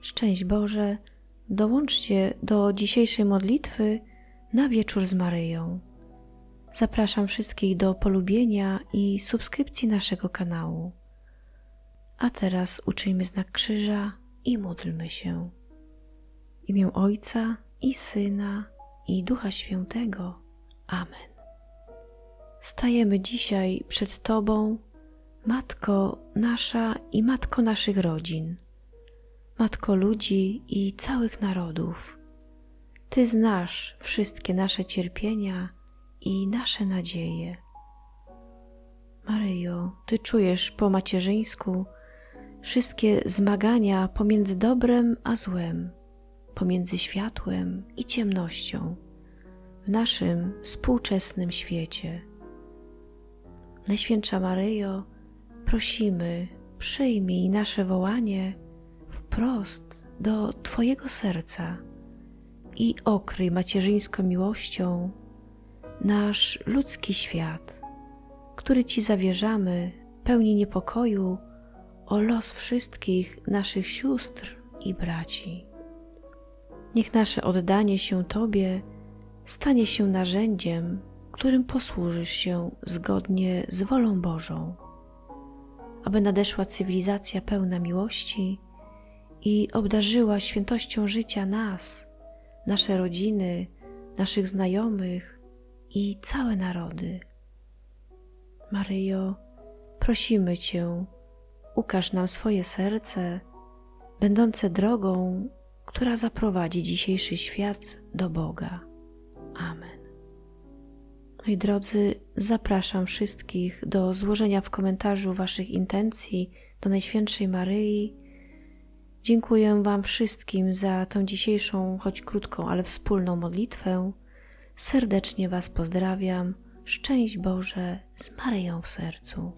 Szczęść Boże, dołączcie do dzisiejszej modlitwy na wieczór z Maryją. Zapraszam wszystkich do polubienia i subskrypcji naszego kanału. A teraz uczyjmy znak krzyża i módlmy się. W imię Ojca i Syna i Ducha Świętego. Amen. Stajemy dzisiaj przed Tobą, Matko nasza i Matko naszych rodzin, Matko ludzi i całych narodów. Ty znasz wszystkie nasze cierpienia i nasze nadzieje. Maryjo, Ty czujesz po macierzyńsku wszystkie zmagania pomiędzy dobrem a złem, pomiędzy światłem i ciemnością w naszym współczesnym świecie. Najświętsza Maryjo, prosimy, przyjmij nasze wołanie wprost do Twojego serca i okryj macierzyńską miłością nasz ludzki świat, który Ci zawierzamy, pełni niepokoju o los wszystkich naszych sióstr i braci. Niech nasze oddanie się Tobie stanie się narzędziem, którym posłużysz się zgodnie z wolą Bożą, aby nadeszła cywilizacja pełna miłości i obdarzyła świętością życia nas, nasze rodziny, naszych znajomych i całe narody. Maryjo, prosimy Cię, ukaż nam swoje serce, będące drogą, która zaprowadzi dzisiejszy świat do Boga. Amen. Moi drodzy, zapraszam wszystkich do złożenia w komentarzu Waszych intencji do Najświętszej Maryi. Dziękuję Wam wszystkim za tą dzisiejszą, choć krótką, ale wspólną modlitwę. Serdecznie Was pozdrawiam. Szczęść Boże z Maryją w sercu.